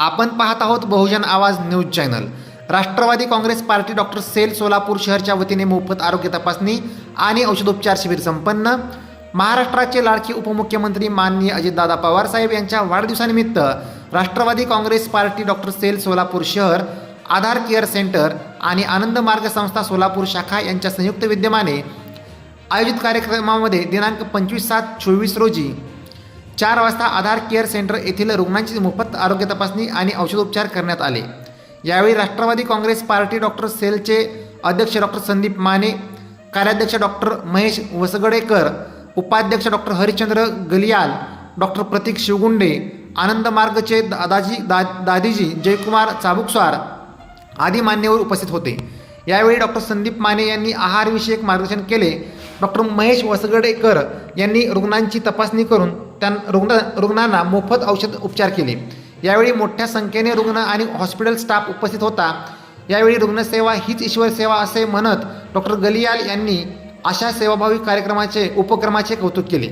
आपण पाहत आहोत Bahujan Awaaz news channel. Rashtravadi Congress party doctor cell Solapur शहरच्या वतीने मोफत आरोग्य तपासणी आणि औषधोपचार शिबिर संपन्न. महाराष्ट्राचे लाडके उपमुख्यमंत्री माननीय अजितदादा पवार साहेब यांच्या वाढदिवसानिमित्त Rashtravadi Congress party doctor cell Solapur शहर आधार केअर सेंटर आणि आनंद मार्ग संस्था सोलापूर शाखा यांच्या संयुक्त विद्यमाने आयोजित कार्यक्रमामध्ये दिनांक पंचवीस सात चोवीस रोजी चार वाजता आधार केअर सेंटर येथील रुग्णांची मोफत आरोग्य तपासणी आणि औषधोपचार करण्यात आले. यावेळी राष्ट्रवादी काँग्रेस पार्टी डॉक्टर सेलचे अध्यक्ष डॉक्टर संदीप माने कार्याध्यक्ष डॉक्टर महेश वसगडेकर उपाध्यक्ष डॉक्टर हरिश्चंद्र गलियाल डॉक्टर प्रतीक शिवगुंडे आनंद मार्गचे दादाजी दा दादीजी जयकुमार चाबुकस्वार आदी मान्यवर उपस्थित होते. यावेळी डॉक्टर संदीप माने यांनी आहारविषयक मार्गदर्शन केले. डॉक्टर महेश वसगडेकर यांनी रुग्णांची तपासणी करून त्यां रुग्ण रुग्णांना मोफत औषध उपचार केले. यावेळी मोठ्या संख्येने रुग्ण आणि हॉस्पिटल स्टाफ उपस्थित होता. यावेळी रुग्णसेवा हीच ईश्वर सेवा असे म्हणत डॉक्टर गलियाल यांनी अशा सेवाभावी कार्यक्रमाचे उपक्रमाचे कौतुक केले.